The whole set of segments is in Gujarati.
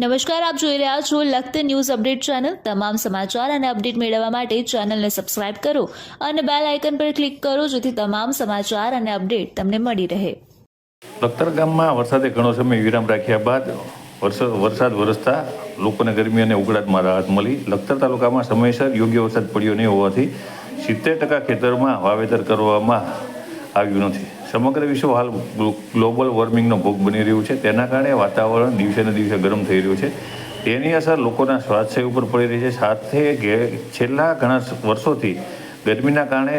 નમસ્કાર, આપ જોઈ રહ્યા છો લખત ન્યૂઝ અપડેટ ચેનલ. તમામ સમાચાર અને અપડેટ મેળવવા માટે ચેનલને સબસ્ક્રાઇબ કરો અને બેલ આઇકન પર ક્લિક કરો જેથી તમામ સમાચાર અને અપડેટ તમને મળી રહે. લખતર ગામમાં વરસાદે ઘણો સમય વિરામ રાખ્યા બાદ વરસાદ વરસતા લોકોને ગરમી અને ઉકળાટમાં રાહત મળી. લખતર તાલુકામાં સમયસર યોગ્ય વરસાદ પડ્યો નહીં હોવાથી સિત્તેર ટકા ખેતરમાં વાવેતર કરવામાં આવ્યું નથી. સમગ્ર વિશ્વ હાલ ગ્લોબલ વોર્મિંગનો ભોગ બની રહ્યું છે. તેના કારણે વાતાવરણ દિવસે ને દિવસે ગરમ થઈ રહ્યું છે. તેની અસર લોકોના સ્વાસ્થ્ય ઉપર પડી રહી છે. સાથે છેલ્લા ઘણા વર્ષોથી ગરમીના કારણે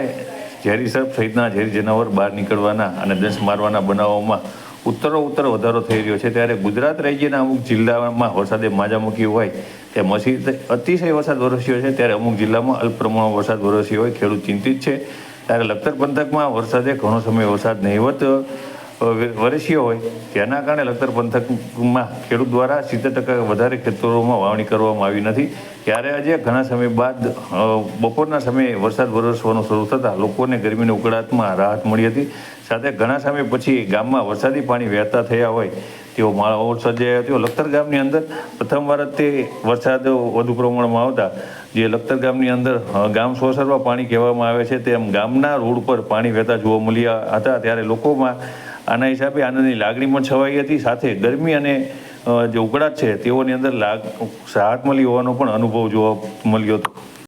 ઝેરી સર્પ સહિતના ઝેરી જનાવર બહાર નીકળવાના અને દંશ મારવાના બનાવોમાં ઉત્તરો ઉત્તર વધારો થઈ રહ્યો છે. ત્યારે ગુજરાત રાજ્યના અમુક જિલ્લામાં વરસાદે માજા મૂકી હોય ત્યાં મસી, અતિશય વરસાદ વરસ્યો છે. ત્યારે અમુક જિલ્લામાં અલ્પ પ્રમાણમાં વરસાદ વરસ્યો હોય. ખેડૂત ચિંતિત છે. ત્યારે લખતર પંથકમાં વરસાદે ઘણો સમય વરસાદ નહીવત વરસ્યો હોય. તેના કારણે લખતર પંથકમાં ખેડૂત દ્વારા સિત્તેર ટકા વધારે ખેતરોમાં વાવણી કરવામાં આવી નથી. ત્યારે આજે ઘણા સમય બાદ બપોરના સમયે વરસાદ વરસવાનું શરૂ થતાં લોકોને ગરમીની ઉકળાટમાં રાહત મળી હતી. સાથે ઘણા સમય પછી ગામમાં વરસાદી પાણી વહેતા થયા હોય, તેઓ માહોલ સર્જાયા હતો. લખતર ગામની અંદર પ્રથમવાર જ તે વરસાદ વધુ પ્રમાણમાં આવતા, જે લખતર ગામની અંદર ગામ સોસરવા પાણી કહેવામાં આવે છે, તેમ ગામના રોડ પર પાણી વહેતા જોવા મળ્યા હતા. ત્યારે લોકોમાં આના હિસાબે આનંદની લાગણી પણ છવાઈ હતી. સાથે ગરમી અને જે ઉકળાટ છે, તેઓની અંદર લાગ રાહત મળી હોવાનો પણ અનુભવ જોવા મળ્યો હતો.